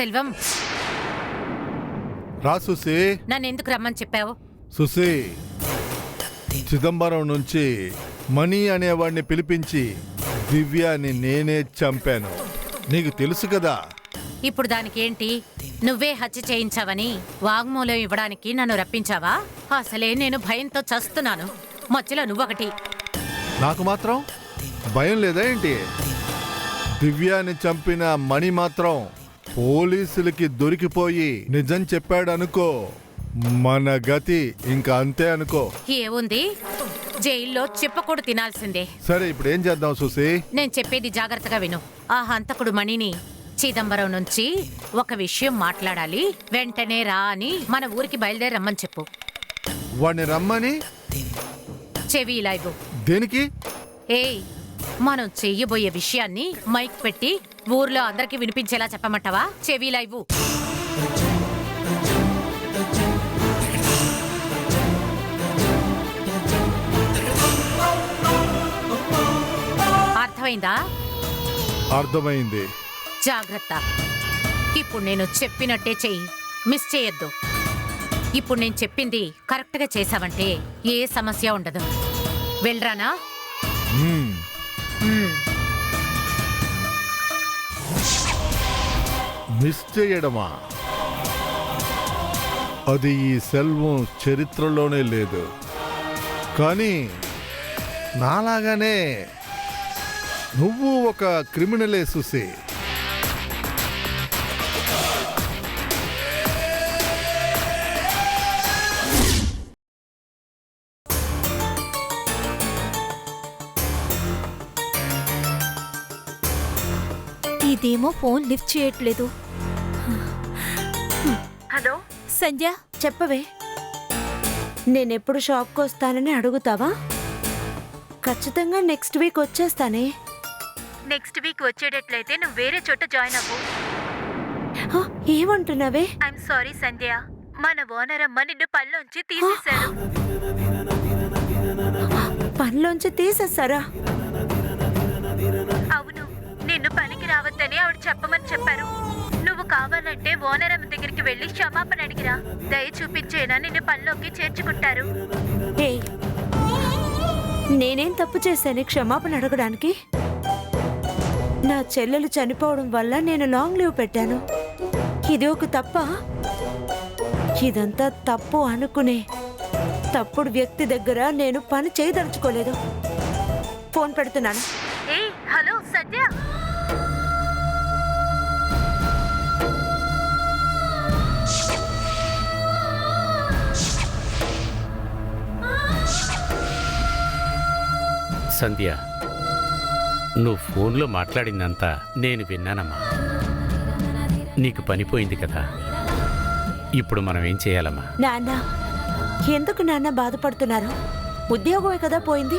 సెల్వం. రా సుసి నన్ను ఎందుకు రమ్మని చెప్పావు? సుసి చిదంబరం నుంచి మణి అనేవాడిని పిలిపించి దివ్యాని నేనే చంపాను. నీకు తెలుసు కదా? ఇప్పుడు దానికి ఏంటి నువ్వే హత్య చేయించావని వాగ్మూలం ఇవ్వడానికి నన్ను రప్పించావా? అసలే నేను భయంతో చస్తున్నాను. మధ్యలో నువ్వొకటి. నాకు మాత్రం భయం లేదా ఏంటి? దివ్యాని చంపిన మణి మాత్రం పోలీసులకి దొరికిపోయి నిజం చెప్పాడు అనుకో మన గతి ఇంకా అంతే అనుకో. ఏముంది? జైల్లో చెప్పకూడు తినాల్సిందే. సరే ఇప్పుడు ఏం చేద్దాం సుసి నేను చెప్పేది జాగ్రత్తగా విను. ఆ హంతకుడు మణిని చిదంబరం నుంచి ఒక విషయం మాట్లాడాలి. వెంటనే రా అని మన ఊరికి బయలుదేరి రమ్మని చెప్పు. వాడిని రమ్మని? చెవి ఇలా ఇవ్వు. దేనికి? ఏయ్ మనం చెయ్యబోయే విషయాన్ని మైక్ పెట్టి ఊర్లో అందరికి వినిపించేలా చెప్పమంటావా? చెవిలా ఇవ్వు. అర్థమైందా? అర్థమైంది. జాగ్రత్త. ఇప్పుడు నేను చెప్పినట్టే చెయ్యి. మిస్ చేయొద్దు. ఇప్పుడు నేను చెప్పింది కరెక్ట్గా చేసావంటే ఏ సమస్య ఉండదు. వెళ్ళరానా? మిస్ చేయడమా అది ఈ సెల్వం చరిత్రలోనే లేదు. కానీ నాలాగానే నువ్వు ఒక క్రిమినలే చూసి ఇదేమో ఫోన్ లిఫ్ట్ చేయట్లేదు. హలో? సంధ్య చెప్పవే. నేనెప్పుడు షాప్కి వస్తానని అడుగుతావా? ఖచ్చితంగా నెక్స్ట్ వీక్ వచ్చేస్తానే. నెక్స్ట్ వీక్ వచ్చేటట్లయితే నువ్వు వేరే చోట జాయిన్ అవ్వు. హ, ఏమంటున్నావే? ఐఎమ్ సారీ సంధ్య. మన ఓనర్ అమ్మ నిన్ను పనిలోంచి తీసేశారు. పనిలోంచి తీసేశారా? అవును. నిన్ను పనికి రావద్దని ఆవిడ చెప్పమని చెప్పారు. కావాలంటే ఓనర్ అమ్మ దగ్గరికి వెళ్ళి క్షమాపణ అడిగిరా. దయ చూపించేనా నిన్ను పనిలోకి చేర్చుకుంటారు. నేనేం తప్పు చేశాను క్షమాపణ అడగడానికి? నా చెల్లెలు చనిపోవడం వల్ల నేను లాంగ్ లీవ్ పెట్టాను. ఇది ఒక తప్ప? ఇదంతా తప్పు అనుకునే తప్పుడు వ్యక్తి దగ్గర నేను పని చేయదలుచుకోలేదు. ఫోన్ పెడుతున్నాను. హలో సత్య! సంధ్య నువ్వు ఫోన్లో మాట్లాడిందంతా నేను విన్నానమ్మా. నీకు పనిపోయింది కదా. ఇప్పుడు మనం ఏం చేయాలమ్మా? నాన్న ఎందుకు నాన్న బాధపడుతున్నారు? ఉద్యోగమే కదా పోయింది.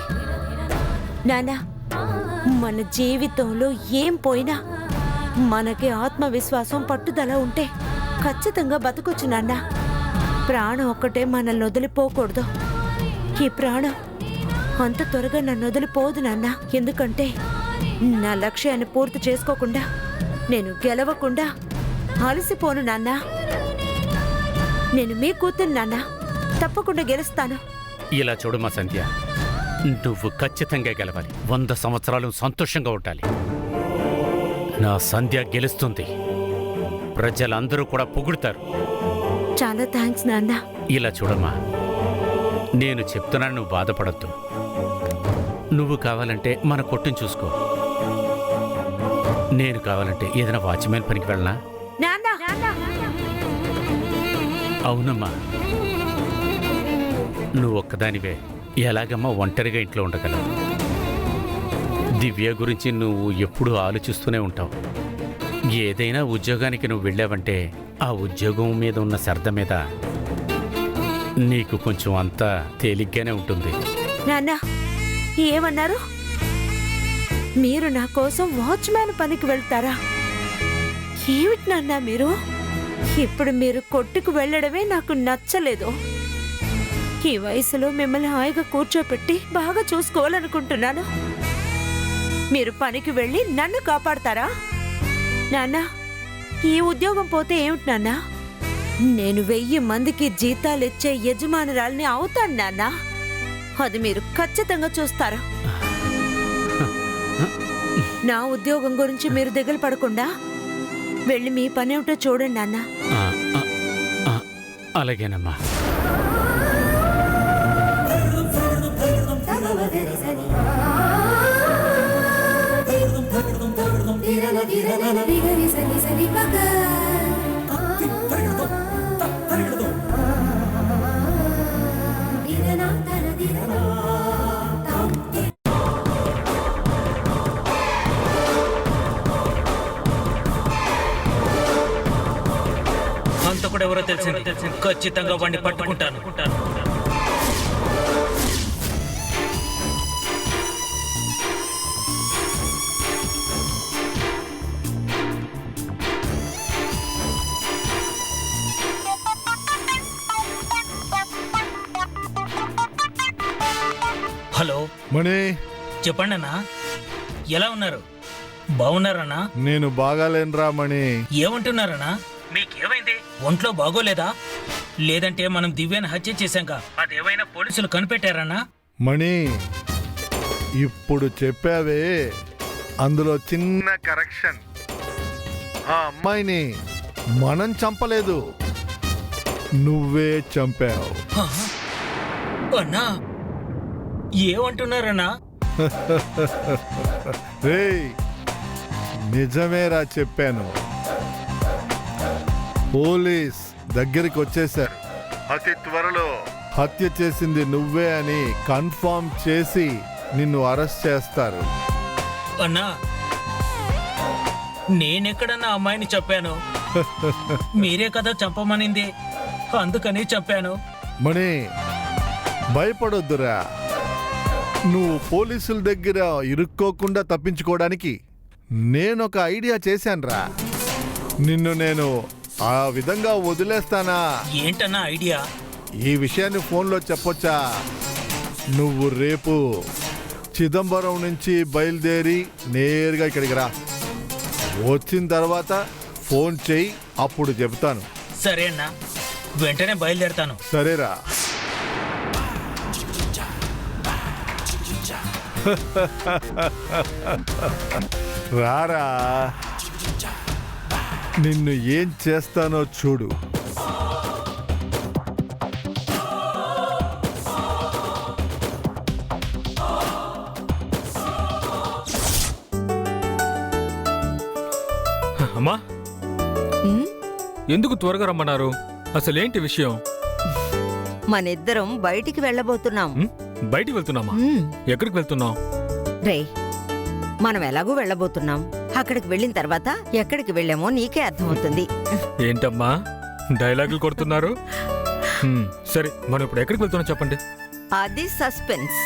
నాన్న మన జీవితంలో ఏం పోయినా మనకి ఆత్మవిశ్వాసం పట్టుదల ఉంటే ఖచ్చితంగా బతకొచ్చు నాన్న. ప్రాణం ఒక్కటే మనల్ని వదిలిపోకూడదు. ఈ ప్రాణం అంత త్వరగా నన్ను వదిలిపోదు నాన్న. ఎందుకంటే నా లక్ష్యాన్ని పూర్తి చేసుకోకుండా నేను గెలవకుండా అలసిపోను నాన్నా. నేను మీ కూతురు నాన్న. తప్పకుండా గెలుస్తాను. ఇలా చూడమ్మా సంధ్య. నువ్వు ఖచ్చితంగా గెలవాలి. వంద సంవత్సరాలు సంతోషంగా ఉండాలి. నా సంధ్య గెలుస్తుంది. ప్రజలందరూ కూడా పొగుడుతారు. చాలా థ్యాంక్స్ నాన్న. ఇలా చూడమ్మా. నేను చెప్తున్నాను నువ్వు బాధపడద్దు. నువ్వు కావాలంటే మన కొట్టుని చూసుకో. నేను కావాలంటే ఏదైనా వాచ్మెన్ పనికి వెళ్ళనా? అవునమ్మా. నువ్వు ఒక్కదానివే. ఎలాగమ్మా ఒంటరిగా ఇంట్లో ఉండగలవు? దివ్య గురించి నువ్వు ఎప్పుడూ ఆలోచిస్తూనే ఉంటావు. ఏదైనా ఉద్యోగానికి నువ్వు వెళ్ళావంటే ఆ ఉద్యోగం మీద ఉన్న శ్రద్ధ మీద నీకు కొంచెం అంతా తేలిగ్గానే ఉంటుంది. నాన్న ఏమన్నారు? మీరు నా కోసం వాచ్మ్యాన్ పనికి వెళ్తారా? ఏమిటి నాన్న మీరు? ఇప్పుడు మీరు కొట్టుకు వెళ్ళడమే నాకు నచ్చలేదు. ఈ వయసులో మిమ్మల్ని హాయిగా కూర్చోపెట్టి బాగా చూసుకోవాలనుకుంటున్నాను. మీరు పనికి వెళ్ళి నన్ను కాపాడతారా? నాన్న ఈ ఉద్యోగం పోతే ఏమిటి నాన్నా? నేను వెయ్యి మందికి జీతాలు ఇచ్చే యజమానురాల్ని అవుతాను నాన్న. అది మీరు ఖచ్చితంగా చూస్తారు? నా ఉద్యోగం గురించి మీరు దిగులు పడకుండా వెళ్ళి మీ పనేమిటో చూడండి నాన్న. ఆ, ఆ, ఆ, అలాగేనమ్మా. హంతకుడు ఎవరో తెలిసింది. ఖచ్చితంగా వాడిని పట్టుకుంటాను. హలో. మణి. చెప్పండి అన్నా ఎలా ఉన్నారు? బాగున్నారన్నా? నేను బాగాలేనురా మణి. ఏమంటున్నారన్నా? ఒంట్లో బాగోలేదా? లేదంటే మనం దివ్యాన్ని హత్య చేశాక అదేమైనా పోలీసులు కనిపెట్టారన్నా? మణి ఇప్పుడు చెప్పావే. అందులో చిన్న కరెక్షన్. ఆ అమ్మాయిని మనం చంపలేదు. నువ్వే చంపావు? అన్నా ఏమంటున్నారన్నా? నిజమేరా చెప్పాను. పోలీస్ దగ్గరికి వచ్చేశారు. అతి త్వరలో హత్య చేసింది నువ్వే అని కన్ఫర్మ్ చేసి నిన్ను అరెస్ట్ చేస్తారు. అన్నా నేనెక్కడన్నా అమ్మాయిని చెప్పాను మీరే కదా చంపమనింది. అందుకని చెప్పాను మణి భయపడొద్దురా. నువ్వు పోలీసుల దగ్గర ఇరుక్కోకుండా తప్పించుకోవడానికి నేనొక ఐడియా చేశానురా. నిన్ను నేను ఆ విధంగా వదిలేస్తానా? ఏంటన్నా ఐడియా? ఈ విషయాన్ని ఫోన్లో చెప్పొచ్చా? నువ్వు రేపు చిదంబరం నుంచి బయలుదేరి నేరుగా ఇక్కడికి రా. వచ్చిన తర్వాత ఫోన్ చేయి అప్పుడు చెబుతాను. సరే అన్నా. వెంటనే బయలుదేరతాను. సరేరా. రారా. నిన్ను ఏం చేస్తానో చూడు. అమ్మా. ఎందుకు త్వరగా రమ్మన్నారు? అసలేంటి విషయం? మనిద్దరం బయటికి వెళ్ళబోతున్నాం? బయటికి వెళ్తున్నామా. ఎక్కడికి వెళ్తున్నాం రే మనం ఎలాగూ వెళ్ళబోతున్నాం. అక్కడికి వెళ్ళిన తర్వాత ఎక్కడికి వెళ్ళామో నీకే అర్థమవుతుంది. ఏంటమ్మా? డైలాగులు కొడుతున్నారు? సరే మనం ఇప్పుడు ఎక్కడికి వెళ్తున్నాం చెప్పండి. అది సస్పెన్స్.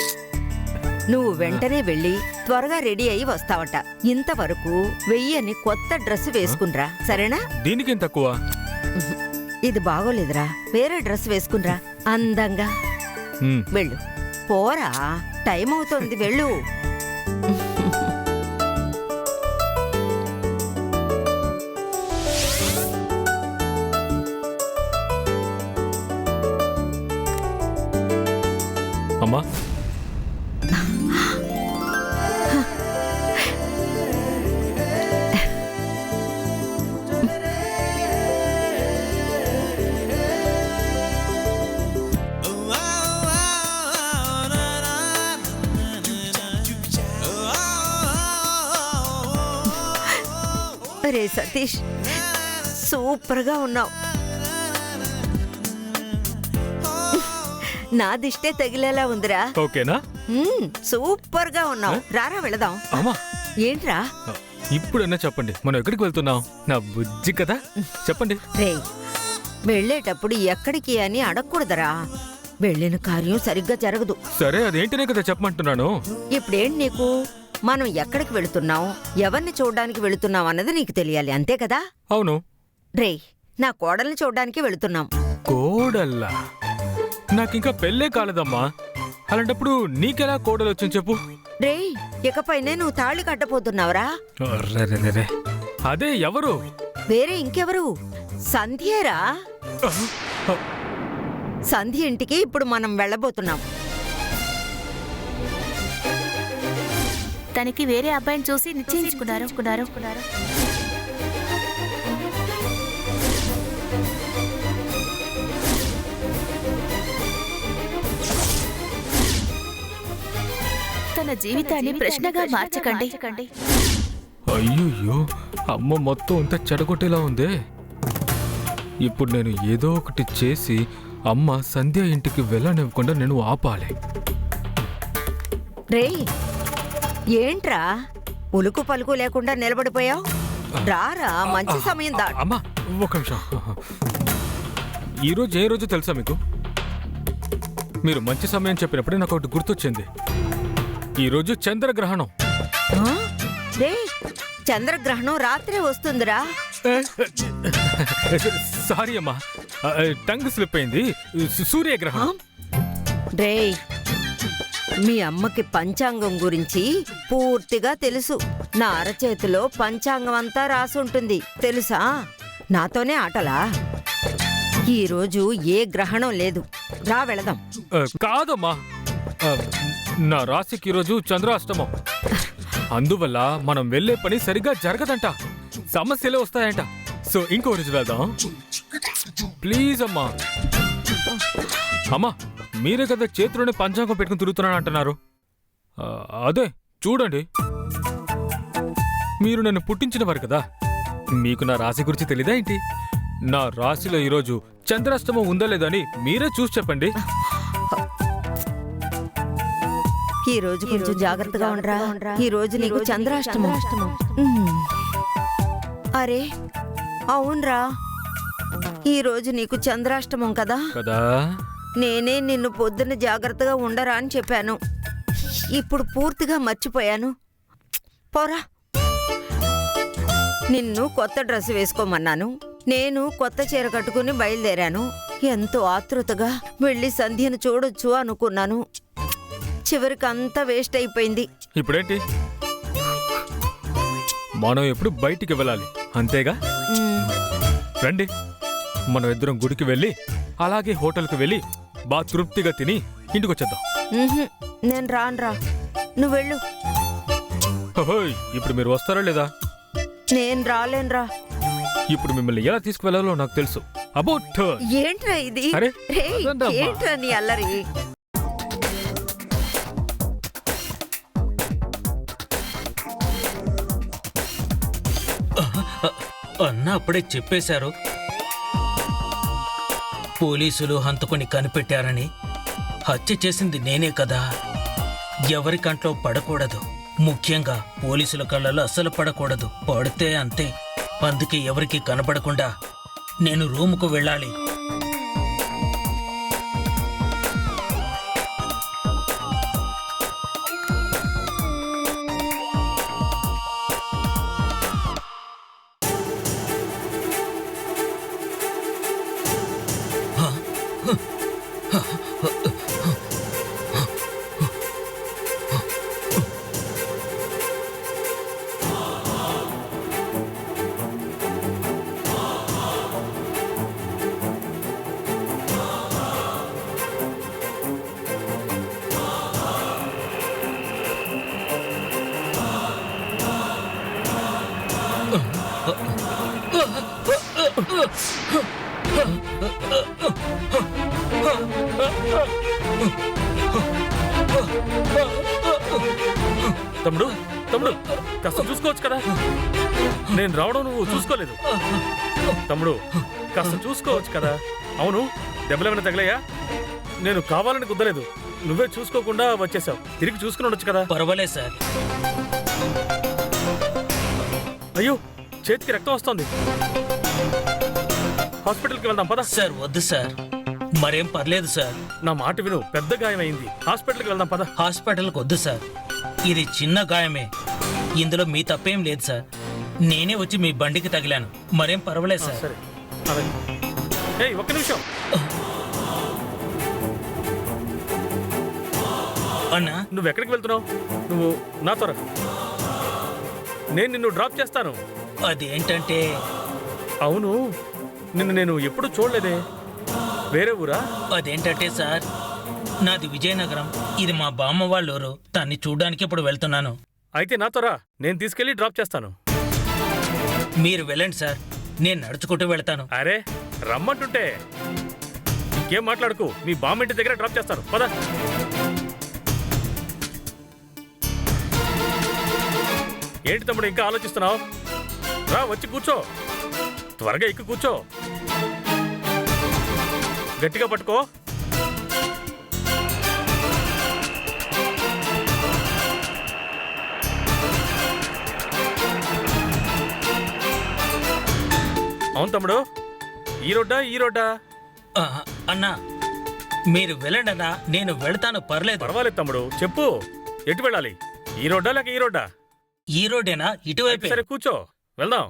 నువ్వు వెంటనే వెళ్ళి త్వరగా రెడీ అయి వస్తావట. ఇంతవరకు వెయ్యని కొత్త డ్రెస్ వేసుకున్రా సరేనా? దీనికేం తక్కువ? ఇది బాగోలేదురా. వేరే డ్రెస్ వేసుకున్రా అందంగా. వెళ్ళు. పోరా. టైం అవుతోంది వెళ్ళు. అమ్మా. రే సతీష్ సూపర్గా ఉన్నావు. నా దిష్టే తగిలేలా ఉందిరా. ఓకేనా? మ్మ్, సూపర్గా ఉన్నావు. రారా వెళదాం. అమ్మా. ఏంట్రా? ఇప్పుడన్నా చెప్పండి. మనం ఎక్కడికి వెళ్తున్నాం? నా బుజ్జి కదా. చెప్పండి. రే వెళ్ళేటప్పుడు ఎక్కడికి అని అడగకూడదురా. వెళ్ళిన కార్యం సరిగ్గా జరగదు. సరే అదేంటనే కదా చెప్పమంటున్నాను? ఇప్పుడేంటి నీకు? మనం ఎక్కడికి వెళుతున్నాం? ఎవరిని చూడడానికి వెళుతున్నాం అన్నది నీకు తెలియాలి అంతే కదా? అవును. రే నా కోడల్ని చూడడానికి వెళుతున్నాం. కోడల్లా? నాకింకా పెళ్ళే కాలేదమ్మా. అలాంటప్పుడు నీకెలా కోడలు వచ్చింది చెప్పు. రే ఇకపైనే నువ్వు తాళి కట్టపోతున్నావురా అర్రెరెరెరె. అదే ఎవరు? వేరే ఇంకెవరు? సంధ్యేరా? సంధ్య ఇంటికి ఇప్పుడు మనం వెళ్ళబోతున్నాం. తనకి వేరే అబ్బాయిని చూసి నిశ్చయించుకున్నారు. తన జీవితాన్ని ప్రశ్నగా మార్చకండి. అయ్యయ్యో అమ్మ మొత్తం అంతా చెడగొట్టేలా ఉందే. ఇప్పుడు నేను ఏదో ఒకటి చేసి అమ్మ సంధ్య ఇంటికి వెళ్ళనివ్వకుండా నేను ఆపాలి. రేయ్ ఏంట్రా? ఉలుకు పలుకు లేకుండా నిలబడిపోయావు? రారా మంచి సమయం దా అమ్మా ఒక నిమిషం. ఈరోజు ఏ రోజు తెలుసా మీకు? మీరు మంచి సమయం చెప్పినప్పుడే నాకు ఒకటి గుర్తొచ్చింది. ఈరోజు చంద్రగ్రహణం. చంద్రగ్రహణం రాత్రే వస్తుందిరా. సారీ అమ్మా. టంగ్ స్లిప్ అయింది. సూర్యగ్రహణం. రేయ్ మీ అమ్మకి పంచాంగం గురించి పూర్తిగా తెలుసు. నా అరచేతిలో పంచాంగం అంతా రాసుంటుంది తెలుసా? నాతోనే ఆటలా? ఈరోజు ఏ గ్రహణం లేదు. రా వెళదాం. కాదమ్మా. నా రాశికి ఈరోజు చంద్రాష్టమం. అందువల్ల మనం వెళ్ళే పని సరిగ్గా జరగదంట. సమస్యలే వస్తాయంట. సో ఇంకో రోజు వెళ్దాం. ప్లీజ్ అమ్మా. అమ్మా మీరే కదా చేతిలోనే పంచాంగం పెట్టుకుని తిరుగుతున్నాను అంటున్నారు. అదే చూడండి. మీరు నన్ను పుట్టించినవారు కదా. మీకు నా రాశి గురించి తెలీదా ఏంటి? నా రాశిలో ఈరోజు చంద్రాష్టమం ఉందా లేదని అని మీరే చూసి చెప్పండి. ఈ రోజు కొంచెం జాగ్రత్తగా ఉండరా. ఈ రోజు నీకు చంద్రాష్టమం. అరే అవునరా. ఈ రోజు నీకు చంద్రాష్టమం కదా? కదా. నేనే నిన్ను పొద్దున్న జాగ్రత్తగా ఉండరా అని చెప్పాను. ఇప్పుడు పూర్తిగా మర్చిపోయాను. పోరా. నిన్ను కొత్త డ్రెస్ వేసుకోమన్నాను. నేను కొత్త చీర కట్టుకుని బయలుదేరాను. ఎంతో ఆతృతగా వెళ్ళి సంధ్యను చూడొచ్చు అనుకున్నాను. చివరికి అంతా వేస్ట్ అయిపోయింది. ఇప్పుడేంటి? మనం ఎప్పుడు బయటికి వెళ్ళాలి. అంతేగా? రండి. మనం ఇద్దరం గుడికి వెళ్ళి అలాగే హోటల్కి వెళ్ళి బాగా తృప్తిగా తిని ఇంటికి వచ్చేద్దాం ఉహుం, నేను రానురా నువ్వు వెళ్ళు. హోయ్ ఇప్పుడు మీరు వస్తారా లేదా? నేను రాలేనురా ఇప్పుడు మిమ్మల్ని ఎలా తీసుకువెళ్ళాలో నాకు తెలుసు. అబౌట్ ఏంట్రా ఇది? అరే, రేయ్. ఏంట్రా నీ అల్లరి? అన్న అప్పుడే చెప్పేశారు. పోలీసులు హంతకుని కనిపెట్టారని. హత్య చేసింది నేనే కదా. ఎవరి కంట్లో పడకూడదు. ముఖ్యంగా పోలీసుల కళ్ళలో అస్సలు పడకూడదు. పడితే అంతే. అందుకే ఎవరికి కనపడకుండా నేను రూముకు వెళ్ళాలి. తమ్ముడు తమ్ముడు కాస్త చూసుకోవచ్చు కదా? నేను రావడం నువ్వు చూసుకోలేదు. తమ్ముడు కాస్త చూసుకోవచ్చు కదా? అవును దెబ్బలేమైనా తగిలాయా? నేను కావాలని కుదరలేదు నువ్వే చూసుకోకుండా వచ్చేసావు. తిరిగి చూసుకుని ఉండొచ్చు కదా? పర్వాలేదు సార్. అయ్యో చేతికి రక్తం వస్తుంది. హాస్పిటల్కి వెళ్దాం పద. సార్ వద్దు సార్. మరేం పర్లేదు సార్. నా మాట విను పెద్ద గాయమైంది. హాస్పిటల్కి వెళ్దాం పద. హాస్పిటల్కి వద్దు సార్. ఇది చిన్న గాయమే. ఇందులో మీ తప్పేం లేదు సార్. నేనే వచ్చి మీ బండికి తగిలాను. మరేం పర్వాలేదు సార్. సరే. అలాగే ఏయ్ ఒక్క నిమిషం. అన్నా? నువ్వు ఎక్కడికి వెళ్తున్నావు? నువ్వు నా త్వర నేను నిన్ను డ్రాప్ చేస్తాను. అదేంటంటే అవును. నిన్ను నేను ఎప్పుడు చూడలేదే? వేరే ఊరా? అదేంటంటే సార్ నాది విజయనగరం. ఇది మా బామ్మ వాళ్ళ ఊరు దాన్ని చూడడానికి ఇప్పుడు వెళ్తున్నాను. అయితే నాతో రా. నేను తీసుకెళ్ళి డ్రాప్ చేస్తాను. మీరు వెళ్ళండి సార్. నేను నడుచుకుంటూ వెళ్తాను. అరే రమ్మంటుంటే. ఇంకేం మాట్లాడుకు. మీ బామ్మ ఇంటి దగ్గర డ్రాప్ చేస్తాను. పద. ఏంటి తమ్ముడు ఇంకా ఆలోచిస్తున్నావు? రా వచ్చి కూర్చో. త్వరగా ఎక్కి కూర్చో. గట్టిగా పట్టుకో. అవును తమ్ముడు ఈ రోడ్డా ఈ రోడ్డా? అన్నా మీరు వెళ్ళండి అన్నా నేను వెళ్తాను పర్లేదు. పర్వాలేదు తమ్ముడు చెప్పు. ఎటు వెళ్ళాలి? ఈ రోడ్డా లేక ఈ రోడ్డా? ఈ రోడ్డేనా ఇటువైపే. సరే కూర్చో. వెళ్దాం.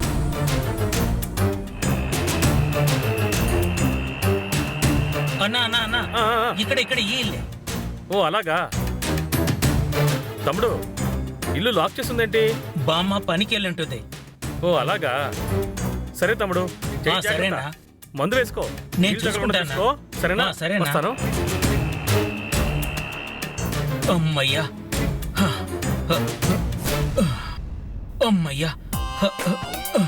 అన్నా అన్నా అన్నా ఆ, ఆ, ఆ. ఇక్కడ ఇక్కడ ఈ ఇల్లే ఓ అలాగా తమ్ముడు ఇల్లు లాక్ చేస్తుందేంటి బామ్మ పనికి వెళ్ళి ఉంటుంది ఓ అలాగా సరే తమ్ముడు చెయ్యి ఆ, జాగ్రత్త. సరేనా? మందు వేసుకో నేను నీళ్ళు తగలకుండా చూసుకుంటానా? చూసుకో. సరేనా ఆ, సరేనా? వస్తాను అమ్మయ్యా హ, హ, హ, అమ్మయ్యా హ, హ, హ.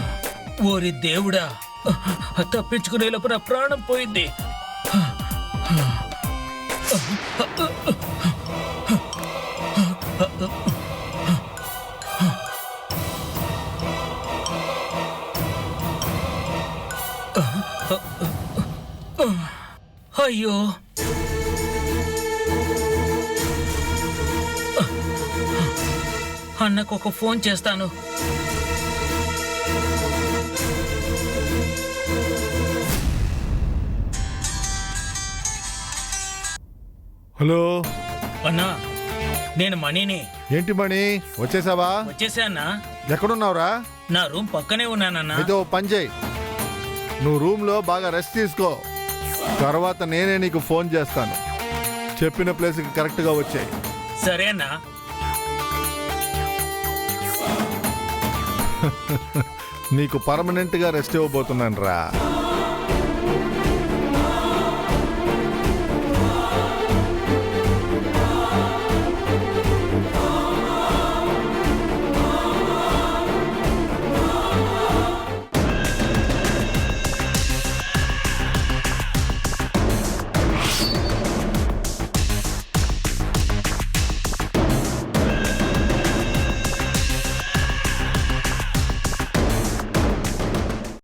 ఓరి దేవుడా తప్పించుకునే లోపు నా ప్రాణం పోయింది అయ్యో. అన్నకు ఒక ఫోన్ చేస్తాను. హలో. అన్నా నేను మణిని ఏంటి మణి వచ్చేసావా? వచ్చేసా అన్నా. ఎక్కడున్నావురా? నా రూమ్ పక్కనే ఉన్నానన్నా. అయితే ఓ పని చేయి. నువ్వు రూమ్లో బాగా రెస్ట్ తీసుకో. తర్వాత నేనే నీకు ఫోన్ చేస్తాను. చెప్పిన ప్లేస్కి కరెక్ట్గా వచ్చాయి. సరే అన్నా. నీకు పర్మనెంట్గా రెస్ట్ ఇవ్వబోతున్నాను రా